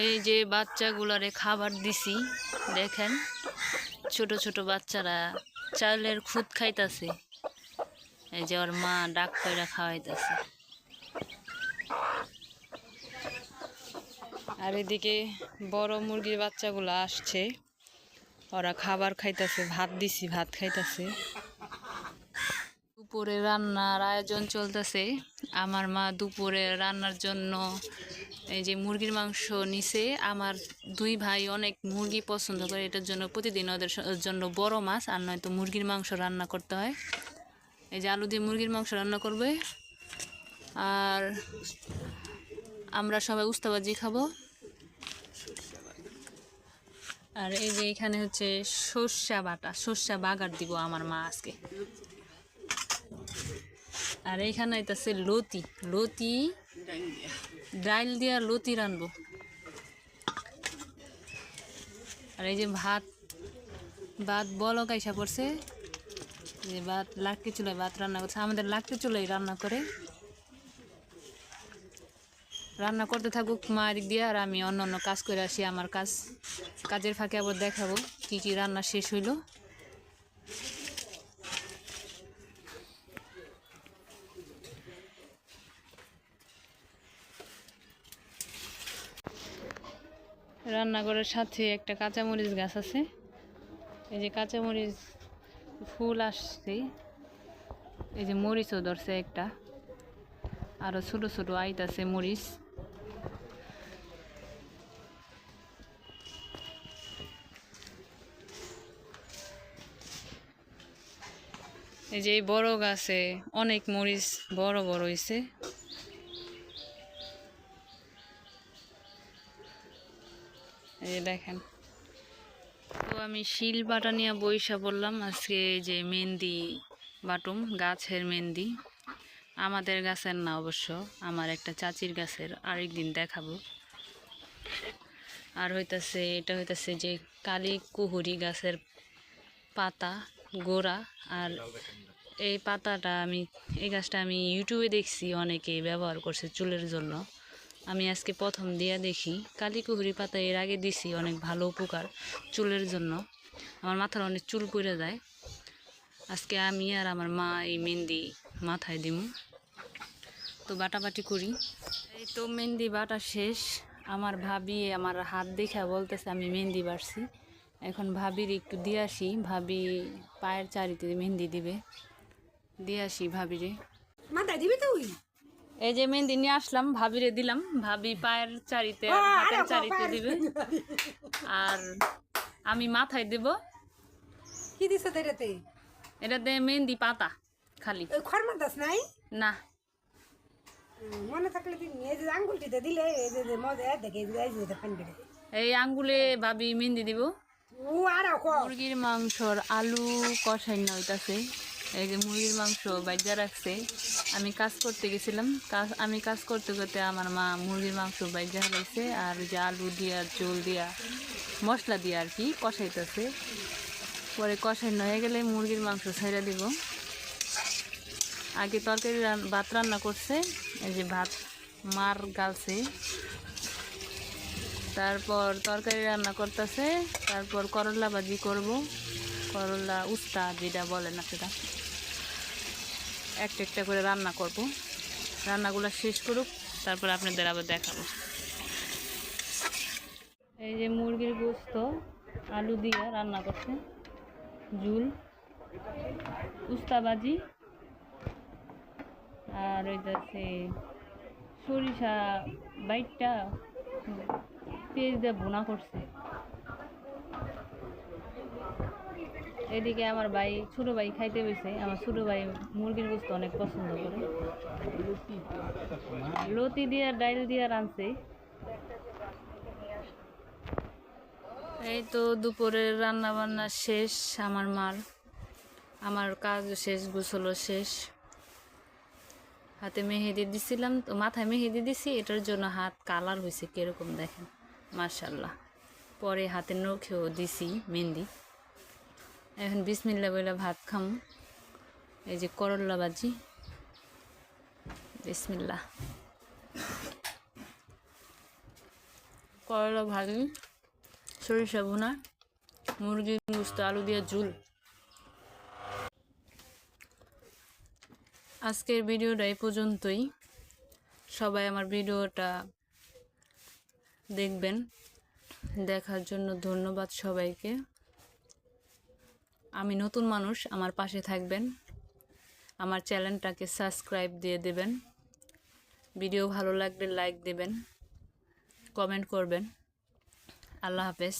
এই যে বাচ্চাগুলারে খাবার দিছি, দেখেন, ছোট ছোট বাচ্চারা চালের খুদ খাইতাছে। এই যে ওর মা ডাক কইরা খাওয়াইতাছে। আর এদিকে বড় মুরগির বাচ্চাগুলো আসছে। ওরা খাবার খাইতেছে, ভাত দিছি, ভাত খাইতাছে। দুপুরে রান্নার আয়োজন চলতেছে। আমার মা দুপুরে রান্নার জন্য এই যে মুরগির মাংস নিছে, আমার দুই ভাই অনেক মুরগি পছন্দ করে, এটার জন্য প্রতিদিন ওদের জন্য বড় মাছ, আর নয়তো মুরগির মাংস রান্না করতে হয়। এই যে আলু দিয়ে মুরগির মাংস রান্না করবে, আর আমরা সবাই উস্তাবাজি খাব। আর এই যে এখানে হচ্ছে সর্ষা বাটা, সর্ষা বাগার দিব আমার মা আজকে। আর এইখানে আইতাছে লতি লতি ডাইল দিয়া লতি রানবো। আর এই যে ভাত ভাত বলক আইসা পড়ছে। যে ভাত লাগতে চুলায় ভাত রান্না করছে। আমাদের লাকড়ি চুলাই রান্না করে। রান্না করতে থাকুক মা এদিক দিয়ে, আর আমি অন্য অন্য কাজ করে আসি। আমার কাজ, কাজের ফাঁকে আবার দেখাবো কি কি রান্না শেষ হইল। রান্নাঘরের সাথে একটা কাঁচামরিচ গাছ আছে। এই যে কাঁচামরিচ ফুল আসছে। এই যে মরিচও ধরছে একটা। আরও ছোটো ছোটো আইত আছে মরিচ। এই যে বড় গাছে অনেক মরিচ বড় বড় হয়েছে এই দেখেন। তো আমি শিল বাটা নিয়ে বইসা বললাম, আজকে যে মেহেন্দি বাটুম, গাছের মেহেন্দি। আমাদের গাছের না অবশ্য, আমার একটা চাচির গাছের আরেকদিন দেখাবো। আর হইতাছে, এটা হইতাছে যে কালি কুহুরি গাছের পাতা, গোড়া, আর এই পাতাটা আমি, এই গাছটা আমি ইউটিউবে দেখছি অনেকে ব্যবহার করছে চুলের জন্য। আমি আজকে প্রথম দিয়া দেখি। কালিকুহুরি পাতা এর আগে দিছি, অনেক ভালো উপকার চুলের জন্য। আমার মাথার অনেক চুল পড়ে যায়। আজকে আমি আর আমার মা এই মেহেন্দি মাথায় দিমু। তো বাটাবাটি করি। এই তো মেহেন্দি বাটা শেষ। আমার ভাবি আমার হাত দেখা বলতেছে, আমি মেহেন্দি বাড়ছি। এখন ভাবির একটু দিয়ে আসি। ভাবি পায়ের চারিতে মেহেন্দি দিবে। দিয়ে আসি ভাবিরে। মাথায় দিবি তুই এই যে মেহেন্দি নিয়ে আসলাম ভাবিরে দিলাম। ভাবি পায়ের চারিতে আর হাতের চারিতে দিবে। আর আমি মাথায় দেব। কি দিছ এটাতে? এটাতে মেহেন্দি পাতা খালি। খরমার দাস নাই? না। মনে থাকলে এই যে আঙ্গুলটিতে দিলে এই যে যে মজা দেখে এই যে এই যে ফান বেড়ে এই আঙ্গুলে ভাবি মেহেন্দি দিব। আর মুরগির মাংসর আলু কষাই না হইতাছে। এই যে মুরগির মাংস বাইজা রাখছে, আমি কাজ করতে গেছিলাম। কাজ, আমি কাজ করতে করতে আমার মা মুরগির মাংস বাইজা হলাইছে আর যে আলু দিয়া জল দিয়া, মশলা দিয়া আর কি কষাইতেছে। পরে কষাই হয়ে গেলে মুরগির মাংস ছাইড়া দিব। আগে তরকারি ভাত রান্না করছে, এই যে ভাত মার গালছে। তারপর তরকারি রান্না করতেছে, তারপর করলা ভাজি করব। করলা উস্তা যেটা বলে না সেটা একটা একটা করে রান্না করব। রান্নাগুলো শেষ করুক, তারপর আপনাদের আবার দেখাবো। এই যে মুরগির গোস্ত, আলু দিয়ে রান্না করছে। ঝুল উস্তা ভাজি আর ওইটাছে সরিষা বাইটটা, পেঁয়াজ দিয়ে বোনা করছে। এদিকে আমার ভাই, ছোটো ভাই খাইতে বসে আমার ছোটো ভাই মুরগির গোস্ত অনেক পছন্দ করে। লতি দিয়ে, ডাইল দিয়ে রাঁধছে। এই তো দুপুরের রান্না বান্না শেষ, আমার মার। আমার কাজ শেষ, গোসলও শেষ। হাতে মেহেদি দিছিলাম তো, মাথায় মেহেদি দিছি। এটার জন্য হাত কালার হয়েছে কীরকম দেখেন? মার্শাল্লাহ পরে হাতে নখেও দিছি, মেহেন্দি। এখন বিসমিল্লা বলে ভাত খাম। এই যে করল্লা বাজি। বিসমিল্লা করলা ভাজি, সরিষা ভুনা মুরগির গুস্ত আলু দিয়ে ঝুল। আজকের ভিডিওটা এই পর্যন্তই। সবাই আমার ভিডিওটা দেখবেন। দেখার জন্য ধন্যবাদ সবাইকে। আমি নতুন মানুষ, আমার পাশে থাকবেন। আমার চ্যানেলটাকে সাবস্ক্রাইব দিয়ে দেবেন। ভিডিও ভালো লাগলে লাইক দেবেন, কমেন্ট করবেন। আল্লাহ হাফেজ।